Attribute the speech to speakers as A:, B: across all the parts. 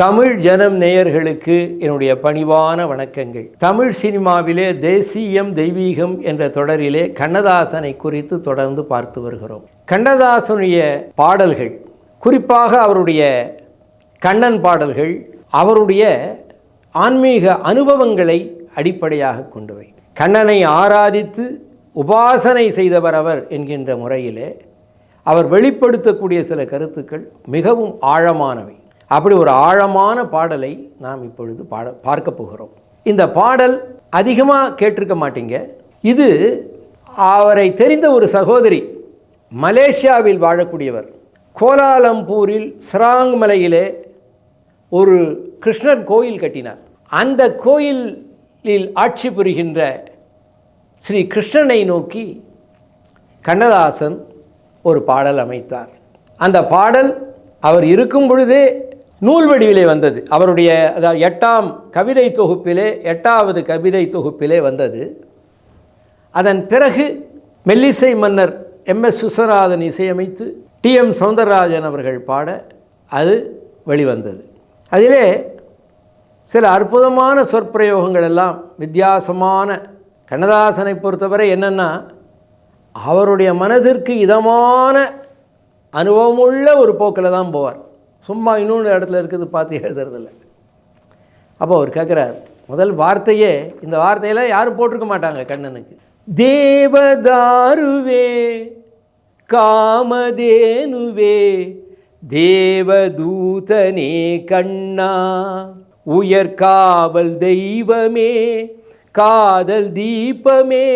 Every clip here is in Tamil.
A: தமிழ் ஜனம் நேயர்களுக்கு என்னுடைய பணிவான வணக்கங்கள். தமிழ் சினிமாவிலே தேசியம் தெய்வீகம் என்ற தொடரிலே கண்ணதாசனை குறித்து தொடர்ந்து பார்த்து வருகிறோம். கண்ணதாசனுடைய பாடல்கள் குறிப்பாக அவருடைய கண்ணன் பாடல்கள் அவருடைய ஆன்மீக அனுபவங்களை அடிப்படையாக கொண்டவை கண்ணனை ஆராதித்து உபாசனை செய்தவர் அவர் என்கின்ற முறையிலே அவர் வெளிப்படுத்தக்கூடிய சில கருத்துக்கள் மிகவும் ஆழமானவை. அப்படி ஒரு ஆழமான பாடலை நாம் இப்பொழுது பாட பார்க்க போகிறோம். இந்த பாடல் அதிகமாக கேட்டிருக்க மாட்டீங்க. இது அவரை தெரிந்த ஒரு சகோதரி மலேசியாவில் வாழக்கூடியவர். கோலாலம்பூரில் சிராங் மலையிலே ஒரு கிருஷ்ணர் கோயில் கட்டினார். அந்த கோயிலில் ஆட்சி புரிகின்ற ஸ்ரீ கிருஷ்ணனை நோக்கி கண்ணதாசன் ஒரு பாடல் அமைத்தார். அந்த பாடல் அவர் இருக்கும் பொழுதே நூல் வடிவிலே வந்தது. அவருடைய அதாவது எட்டாம் கவிதை தொகுப்பிலே எட்டாவது கவிதை தொகுப்பிலே வந்தது. அதன் பிறகு மெல்லிசை மன்னர் எம். எஸ். விஸ்வநாதன் இசையமைத்து டி. எம். சௌந்தரராஜன் அவர்கள் பாட அது வெளிவந்தது. அதிலே சில அற்புதமான சொற்பிரயோகங்கள் எல்லாம் வித்தியாசமான கண்ணதாசனை பொறுத்தவரை என்னென்னா அவருடைய மனதிற்கு இதமான அனுபவமுள்ள ஒரு போக்கில் தான் போவார். சும்மா இன்னொன்று இடத்துல இருக்குது பார்த்து எழுதுறதில்ல. அப்போ அவர் கேட்குறார் முதல் வார்த்தையே இந்த வார்த்தையெல்லாம் யாரும் போட்டிருக்க மாட்டாங்க கண்ணனுக்கு. தேவதாருவே காமதேனுவே தேவதூதனே கண்ணா உயர் காவல் தெய்வமே காதல் தீபமே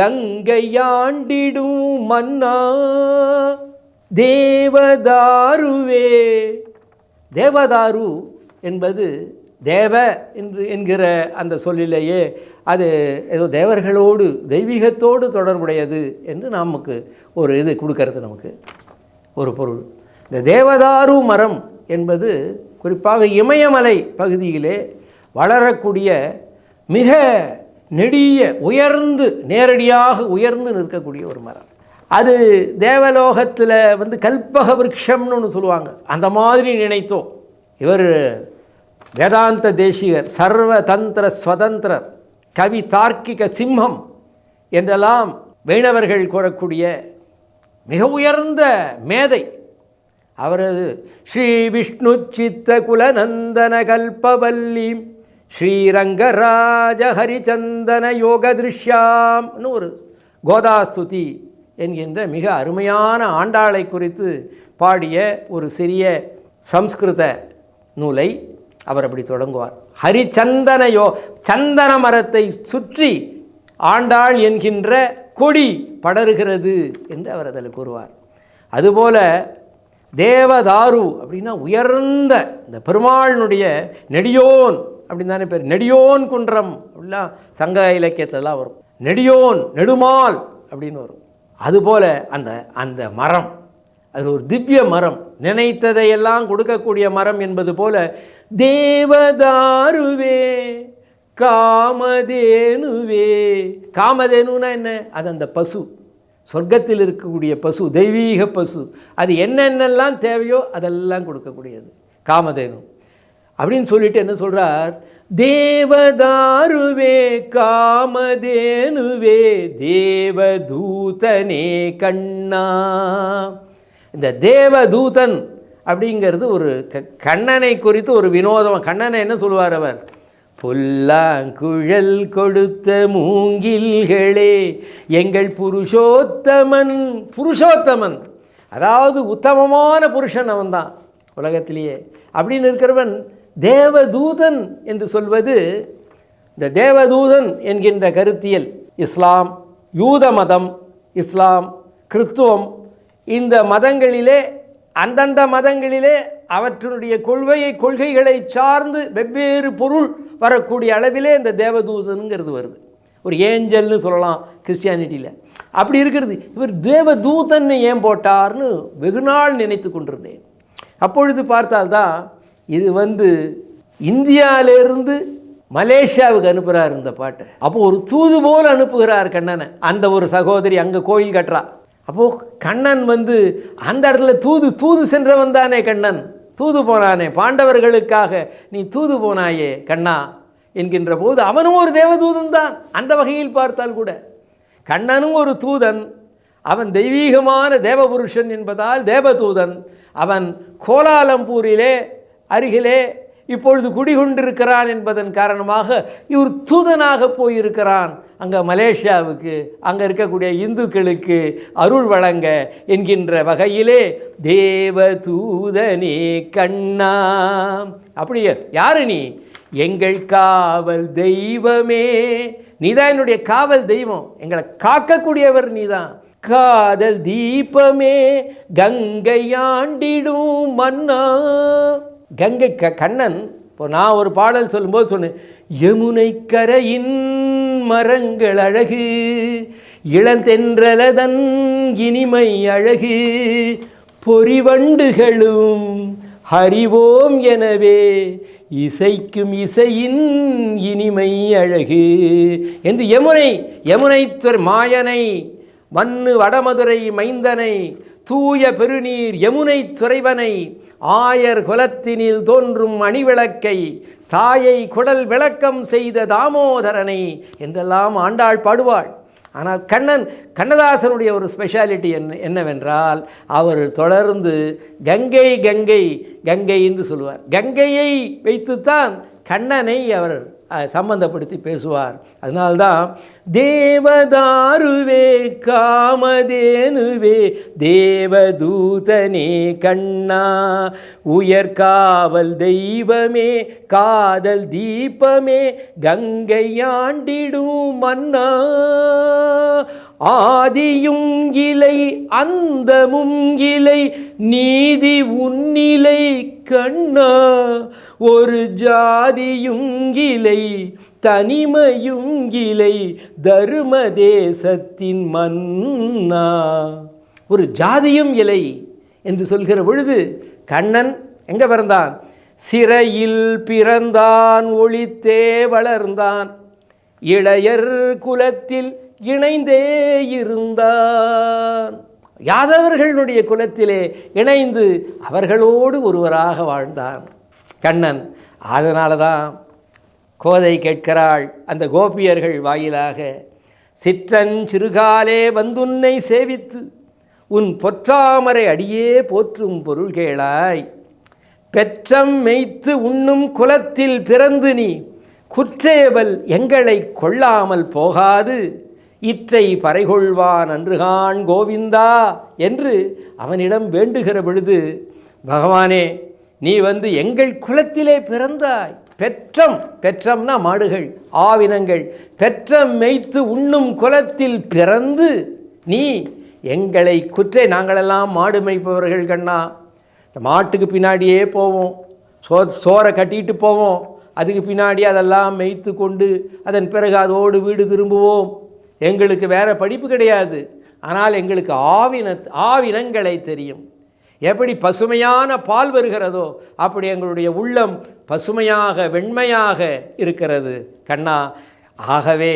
A: கங்கையாண்டிடும் மன்னா. தேவதாருவே. தேவதாரு என்பது தேவ என்று என்கிற அந்த சொல்லிலேயே அது ஏதோ தேவர்களோடு தெய்வீகத்தோடு தொடர்புடையது என்று நமக்கு ஒரு இது கொடுக்கறது நமக்கு. ஒரு பொருள். இந்த தேவதாரு மரம் என்பது குறிப்பாக இமயமலை பகுதியிலே வளரக்கூடிய மிக நெடிய உயர்ந்து நேரடியாக உயர்ந்து நிற்கக்கூடிய ஒரு மரம். அது தேவலோகத்தில் வந்து கல்பக விரக்ஷம்னு ஒன்று சொல்லுவாங்க. அந்த மாதிரி நினைத்தோம். இவர் வேதாந்த தேசிகர் சர்வ தந்திர ஸ்வதந்திரர் கவி தார்க்கிக சிம்மம் என்றெல்லாம் வைணவர்கள் கூறக்கூடிய மிக உயர்ந்த மேதை. அவரது ஸ்ரீ விஷ்ணு சித்த குலநந்தன கல்பவல்லி ஸ்ரீரங்கராஜ ஹரிச்சந்தன யோக திருஷ்யாம்னு ஒரு கோதாஸ்துதி என்கின்ற மிக அருமையான ஆண்டாளை குறித்து பாடிய ஒரு சிறிய சம்ஸ்கிருத நூலை அவர் அப்படி தொடங்குவார். ஹரிச்சந்தனையோ சந்தன மரத்தை சுற்றி ஆண்டாள் என்கின்ற கொடி படருகிறது என்று அவர் அதில் கூறுவார். அதுபோல தேவதாரு அப்படின்னா உயர்ந்த இந்த பெருமாளினுடைய நெடியோன் அப்படின்னு தானே பேர் நெடியோன் குன்றம் அப்படிலாம் சங்க இலக்கியத்திலலாம் வரும். நெடியோன் நெடுமால் அப்படின்னு வரும். அதுபோல் அந்த அந்த மரம் அது ஒரு திவ்ய மரம் நினைத்ததையெல்லாம் கொடுக்கக்கூடிய மரம் என்பது போல தேவதாருவே காமதேனுவே. காமதேனுனா என்ன? அது அந்த பசு. சொர்க்கத்தில் இருக்கக்கூடிய பசு தெய்வீக பசு. அது என்னென்னலாம் தேவையோ அதெல்லாம் கொடுக்கக்கூடியது. காமதேனு. அப்படின்னு சொல்லிட்டு என்ன சொல்கிறார் தேவதாருவே காமதேனுவே தேவதூதனே கண்ணா. இந்த தேவதூதன் அப்படிங்கிறது ஒரு க கண்ணனை குறித்து ஒரு வினோதம். கண்ணனை என்ன சொல்லுவார் அவர்? புல்லாங்குழல் கொடுத்த மூங்கில்களே எங்கள் புருஷோத்தமன் புருஷோத்தமன். அதாவது உத்தமமான புருஷன் அவன்தான் உலகத்திலேயே. அப்படின்னு இருக்கிறவன் தேவதூதன் என்று சொல்வது இந்த தேவதூதன் என்கின்ற கருத்தியல். இஸ்லாம் யூத மதம் இஸ்லாம் கிறித்துவம் இந்த மதங்களிலே அந்தந்த மதங்களிலே அவற்றினுடைய கொள்கையை கொள்கைகளை சார்ந்து வெவ்வேறு பொருள் வரக்கூடிய அளவிலே இந்த தேவதூதனுங்கிறது வருது. ஒரு ஏஞ்சல்னு சொல்லலாம் கிறிஸ்டியானிட்டியில். அப்படி இருக்கிறது. இவர் தேவதூதன் ஏன் போட்டார்னு வெகுநாள் நினைத்து கொண்டிருந்தேன். அப்பொழுது பார்த்தால்தான் இது வந்து இந்தியாவிலேருந்து மலேசியாவுக்கு அனுப்புகிறார் இந்த பாட்டை. அப்போ ஒரு தூது போல் அனுப்புகிறார் கண்ணனை. அந்த ஒரு சகோதரி அங்கே கோயில் கட்டுறா. அப்போது கண்ணன் வந்து அந்த இடத்துல தூது தூது சென்றவன் தானே கண்ணன். தூது போனானே பாண்டவர்களுக்காக நீ தூது போனாயே கண்ணா என்கின்ற போது அவனும் ஒரு தேவதூதன் தான். அந்த வகையில் பார்த்தால் கூட. கண்ணனும் ஒரு தூதன். அவன் தெய்வீகமான தேவபுருஷன் என்பதால் தேவதூதன். அவன் கோலாலம்பூரிலே அருகிலே இப்பொழுது குடிகொண்டிருக்கிறான் என்பதன் காரணமாக இவர் தூதனாக போயிருக்கிறான். அங்கே மலேசியாவுக்கு அங்கே இருக்கக்கூடிய இந்துக்களுக்கு அருள் வழங்க என்கின்ற வகையிலே தேவ தூதனே கண்ணா அப்படியே யாரு நீ? எங்கள் காவல் தெய்வமே. நீதான் என்னுடைய காவல் தெய்வம். எங்களை காக்கக்கூடியவர் நீதான் காதல் தீபமே கங்கையாண்டிடும் மன்னா. கங்கை க கண்ணன் இப்போ நான் ஒரு பாடல் சொல்லும்போது சொன்னேன் யமுனை கரையின் மரங்கள் அழகு இளந்தென்றலதன் இனிமை அழகு பொறிவண்டுகளும் ஹரிவோம் எனவே இசைக்கும் இசையின் இனிமை அழகு என்று யமுனை யமுனை மாயனை மண்ணு வடமதுரை மைந்தனை தூய பெருநீர் யமுனை துறைவனை ஆயர் குலத்தினில் தோன்றும் அணிவிளக்கை தாயை குடல் விளக்கம் செய்த தாமோதரனை என்றெல்லாம் ஆண்டாள் பாடுவாள். ஆனால் கண்ணன் கண்ணதாசனுடைய ஒரு ஸ்பெஷாலிட்டி என்ன என்னவென்றால் அவர் தொடர்ந்து கங்கை கங்கை கங்கை என்று சொல்லுவார். கங்கையை வைத்துத்தான் கண்ணனை அவர் சம்பந்தப்படுத்தி பேசுவார். அதனால்தான் தேவதாருவே காமதேனுவே தேவதூதனே கண்ணா உயர்காவல் தெய்வமே காதல் தீபமே கங்கையாண்டிடும் மன்னா ஆதியும் இலை அந்தமும் இலை நீதி உன்னிலை கண்ணா ஒரு ஜாதியும் தனிமையுங்கிலை தனிமையும் தரும தேசத்தின் மன்னா. ஒரு ஜாதியும் இலை என்று சொல்கிற பொழுது கண்ணன் எங்க பிறந்தான்? சிறையில் பிறந்தான் ஒளித்தே வளர்ந்தான். இளையர் குலத்தில் இணைந்தே இருந்தான். யாதவர்களுடைய குலத்திலே இணைந்து அவர்களோடு ஒருவராக வாழ்ந்தான் கண்ணன். அதனால தான் கோதை கேட்கிறாள் அந்த கோபியர்கள் வாயிலாக சிற்றன் சிறுகாலே வந்துன்னை சேவித்து உன் பொற்றாமரை அடியே போற்றும் பொருள் கேளாய். பெற்றம் மெய்த்து உண்ணும் குலத்தில் பிறந்து நீ குற்றேவல் எங்களை கொள்ளாமல் போகாது. இற்றை பறைகொள்வான் அன்றுகான் கோவிந்தா என்று அவனிடம் வேண்டுகிற பொழுது பகவானே நீ வந்து எங்கள் குலத்திலே பிறந்தாய். பெற்றம் பெற்றம்னா மாடுகள் ஆவினங்கள். பெற்றம் மெய்த்து உண்ணும் குலத்தில் பிறந்து நீ எங்களை குற்றை நாங்களெல்லாம் மாடு மேய்ப்பவர்கள் கண்ணா. இந்த மாட்டுக்கு பின்னாடியே போவோம். சோ சோறை கட்டிட்டு போவோம். அதுக்கு பின்னாடி அதெல்லாம் மேய்த்து கொண்டு அதன் பிறகு அதோடு வீடு திரும்புவோம். எங்களுக்கு வேறு படிப்பு கிடையாது. ஆனால் எங்களுக்கு ஆவின ஆவினங்களை தெரியும். எப்படி பசுமையான பால் வருகிறதோ அப்படி எங்களுடைய உள்ளம் பசுமையாக வெண்மையாக இருக்கிறது. கண்ணா ஆகவே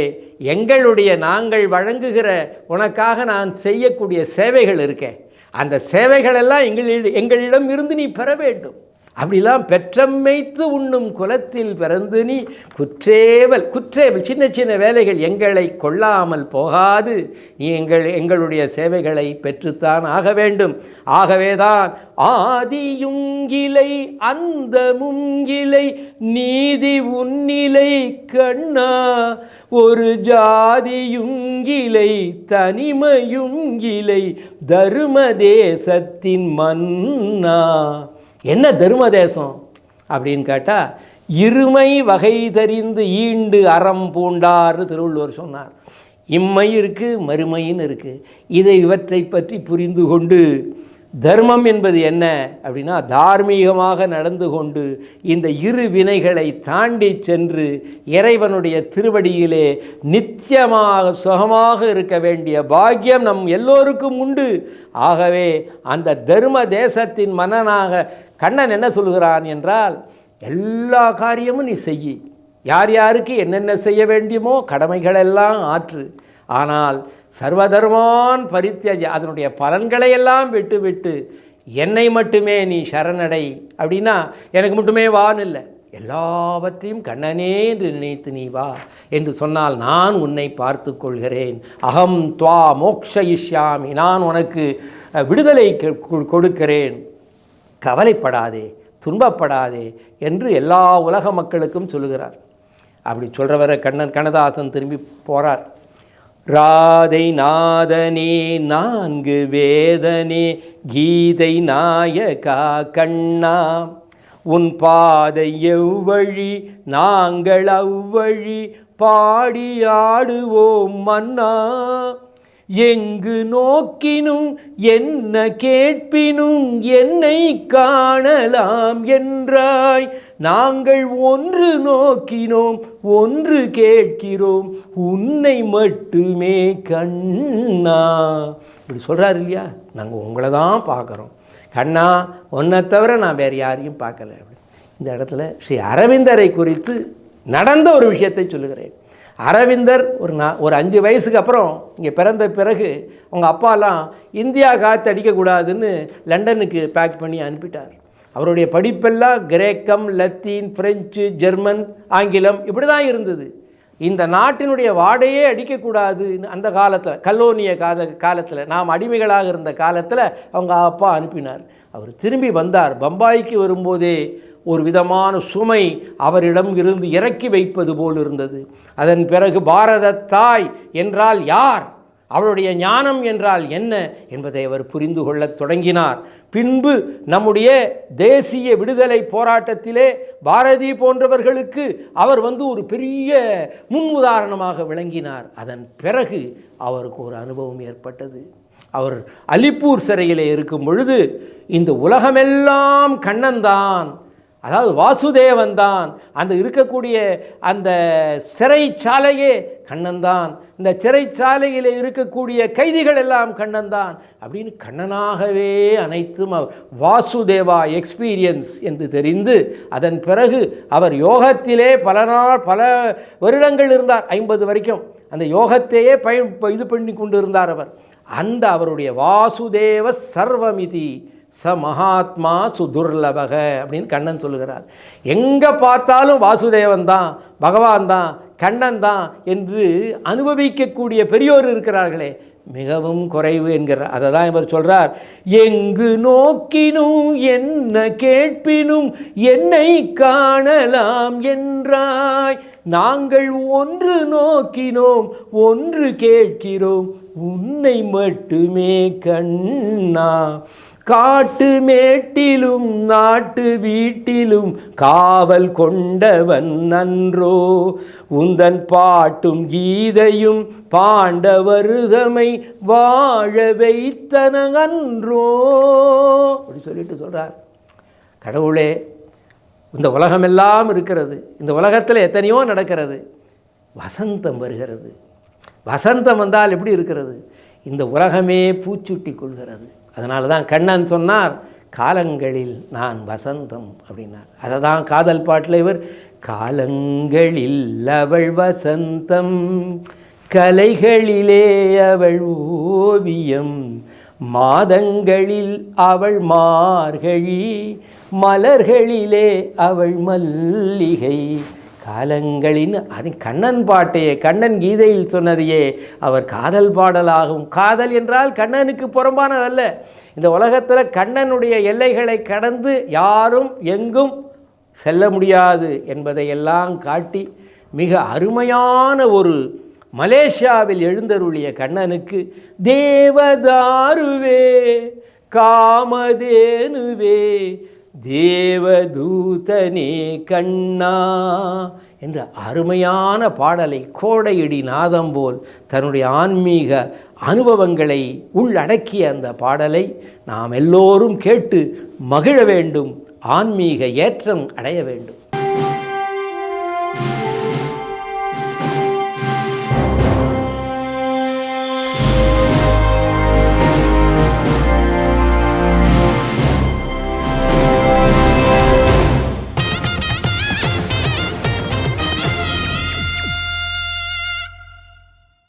A: எங்களுடைய நாங்கள் வழங்குகிற உனக்காக நான் செய்யக்கூடிய சேவைகள் இருக்கேன் அந்த சேவைகளெல்லாம் எங்களிடம் எங்களிடம் இருந்து நீ பெற வேண்டும். அப்படிலாம் பெற்றம்மைத்து உண்ணும் குலத்தில் பிறந்து நீ குற்றேவல் குற்றேவல் சின்ன சின்ன வேலைகள் எங்களை கொள்ளாமல் போகாது. நீ எங்கள் எங்களுடைய சேவைகளை பெற்றுத்தான் ஆக வேண்டும். ஆகவேதான் ஆதியுங்கிலை அந்த முங்கிலை நீதி உன்னிலை கண்ணா ஒரு ஜாதியுங்கிலை தனிமையுங்கிலை தரும தேசத்தின் மன்னா. என்ன தரும தேசம் அப்படின்னு கேட்டால் இருமை வகை தெரிந்து ஈண்டு அறம் பூண்டார்னு திருவள்ளுவர் சொன்னார். இம்மை இருக்குது மறுமைன்னு இருக்குது இதை இவற்றை பற்றி புரிந்து கொண்டு தர்மம் என்பது என்ன அப்படின்னா தார்மீகமாக நடந்து கொண்டு இந்த இரு வினைகளை தாண்டி சென்று இறைவனுடைய திருவடியிலே நித்தியமாக சுகமாக இருக்க வேண்டிய பாக்கியம் நம் எல்லோருக்கும் உண்டு. ஆகவே அந்த தர்ம தேசத்தின் மன்னனாக கண்ணன் என்ன சொல்கிறான் என்றால் எல்லா காரியமும் நீ செய்யி. யார் யாருக்கு என்னென்ன செய்ய வேண்டியமோ கடமைகளெல்லாம் ஆற்று. ஆனால் சர்வதர்மான் பரித்தியஜ அதனுடைய பலன்களை எல்லாம் விட்டுவிட்டு என்னை மட்டுமே நீ சரணடை அப்படின்னா எனக்கு மட்டுமே வான்னு இல்லை. எல்லாவற்றையும் கண்ணனே என்று நினைத்து நீ வா என்று சொன்னால் நான் உன்னை பார்த்து கொள்கிறேன். அகம் துவா மோக்ஷயிஷ்யாமி நான் உனக்கு விடுதலை கொடுக்கிறேன். கவலைப்படாதே துன்பப்படாதே என்று எல்லா உலக மக்களுக்கும் சொல்லுகிறார். அப்படி சொல்கிறவரை கண்ணன் கண்ணதாசன் திரும்பி போகிறார் ராதை நாதனே நான்கு வேதனே கீதை நாயகா கண்ணா. உன் பாதை எவ்வழி நாங்கள் அவ்வழி பாடியாடுவோம் மன்னா. எங்கு நோக்கினும் என்ன கேட்பினும் என்னை காணலாம் என்றாய். நாங்கள் ஒன்று நோக்கினோம் ஒன்று கேட்கிறோம் உன்னை மட்டுமே கண்ணா. இப்படி சொல்கிறாரு இல்லையா? நாங்கள் உங்களை தான் பார்க்குறோம். கண்ணா ஒன்றை தவிர நான் வேறு யாரையும் பார்க்கல. இந்த இடத்துல ஸ்ரீ அரவிந்தரை குறித்து நடந்த ஒரு விஷயத்தை சொல்லுகிறேன். அரவிந்தர் ஒரு நா ஒரு அஞ்சு வயசுக்கு அப்புறம் இங்கே பிறந்த பிறகு அவங்க அப்பாலாம் இந்தியா காற்று அடிக்கக்கூடாதுன்னு லண்டனுக்கு பேக் பண்ணி அனுப்பிட்டார். அவருடைய படிப்பெல்லாம் கிரேக்கம் லத்தீன் பிரெஞ்சு ஜெர்மன் ஆங்கிலம் இப்படி தான் இருந்தது. இந்த நாட்டினுடைய வாடையே அடிக்கக்கூடாது அந்த காலத்தில் கல்லோனிய கால காலத்தில் நாம் அடிமைகளாக இருந்த காலத்தில் அவங்க அப்பா அனுப்பினார். அவர் திரும்பி வந்தார். பம்பாய்க்கு வரும்போதே ஒரு விதமான சுமை அவரிடம் இருந்து இறக்கி வைப்பது போல் இருந்தது. அதன் பிறகு பாரத தாய் என்றால் யார்? அவளுடைய ஞானம் என்றால் என்ன என்பதை அவர் புரிந்து கொள்ளத் தொடங்கினார். பின்பு நம்முடைய தேசிய விடுதலை போராட்டத்திலே பாரதி போன்றவர்களுக்கு அவர் வந்து ஒரு பெரிய முன் உதாரணமாக விளங்கினார். அதன் பிறகு அவருக்கு ஒரு அனுபவம் ஏற்பட்டது. அவர் அலிப்பூர் சிறையிலே இருக்கும் பொழுது இந்த உலகமெல்லாம் கண்ணன்தான் அதாவது வாசுதேவன் தான் அந்த இருக்கக்கூடிய அந்த சிறைச்சாலையே கண்ணன்தான் இந்த சிறைச்சாலையில் இருக்கக்கூடிய கைதிகள் எல்லாம் கண்ணன்தான் அப்படின்னு கண்ணனாகவே அனைத்தும் வாசுதேவா எக்ஸ்பீரியன்ஸ் என்று தெரிந்து அதன் பிறகு அவர் யோகத்திலே பல நாள் பல வருடங்கள் இருந்தார் ஐம்பது வரைக்கும். அந்த யோகத்தையே பயன் இது பண்ணி கொண்டு இருந்தார் அவர். அந்த அவருடைய வாசுதேவ சர்வமிதி ச மகாத்மா சுதுர்லபக அப்படின்னு கண்ணன் சொல்லுகிறார். எங்கே பார்த்தாலும் வாசுதேவன் தான் பகவான் தான் கண்ணன் தான் என்று அனுபவிக்கக்கூடிய பெரியோர் இருக்கிறார்களே. மிகவும் குறைவு என்கிறார் அதை தான் இவர் சொல்கிறார் எங்கு நோக்கினும் என்ன கேட்பினும் என்னை காணலாம் என்றாய். நாங்கள் ஒன்று நோக்கினோம் ஒன்று கேட்கிறோம். உன்னை மட்டுமே கண்ணா. காட்டு மேட்டிலும் நாட்டு வீட்டிலும் காவல் கொண்டவன் நன்றோ. உந்தன் பாட்டும் கீதையும் பாண்டவருதமை வாழ வைத்தன அன்றோ அப்படி சொல்லிட்டு சொல்கிறார் கடவுளே இந்த உலகமெல்லாம் இருக்கிறது. இந்த உலகத்தில் எத்தனையோ நடக்கிறது. வசந்தம் வருகிறது. வசந்தம் வந்தால் எப்படி இருக்கிறது? இந்த உலகமே பூச்சுட்டி கொள்கிறது. அதனால தான் கண்ணன் சொன்னார் காலங்களில் நான் வசந்தம் அப்படின்னார். அதை தான் காதல் பாட்டில் இவர் காலங்களில் அவள் வசந்தம் கலைகளிலே அவள் ஓவியம் மாதங்களில் அவள் மார்கழி மலர்களிலே அவள் மல்லிகை காலங்களின் அது கண்ணன் பாட்டையே கண்ணன் கீதையில் சொன்னதையே அவர் காதல் பாடலாகும் காதல் என்றால் கண்ணனுக்கு புறம்பானதல்ல. இந்த உலகத்தில் கண்ணனுடைய எல்லைகளை கடந்து யாரும் எங்கும் செல்ல முடியாது என்பதையெல்லாம் காட்டி மிக அருமையான ஒரு மலேசியாவில் எழுந்தருளிய கண்ணனுக்கு தேவதாருவே காமதேனுவே தேவதூதனே கண்ணா என்ற அருமையான பாடலை கோடையடி நாதம் போல் தன்னுடைய ஆன்மீக அனுபவங்களை உள்ளடக்கிய அந்த பாடலை நாம் எல்லோரும் கேட்டு மகிழ வேண்டும் ஆன்மீக ஏற்றம் அடைய வேண்டும்.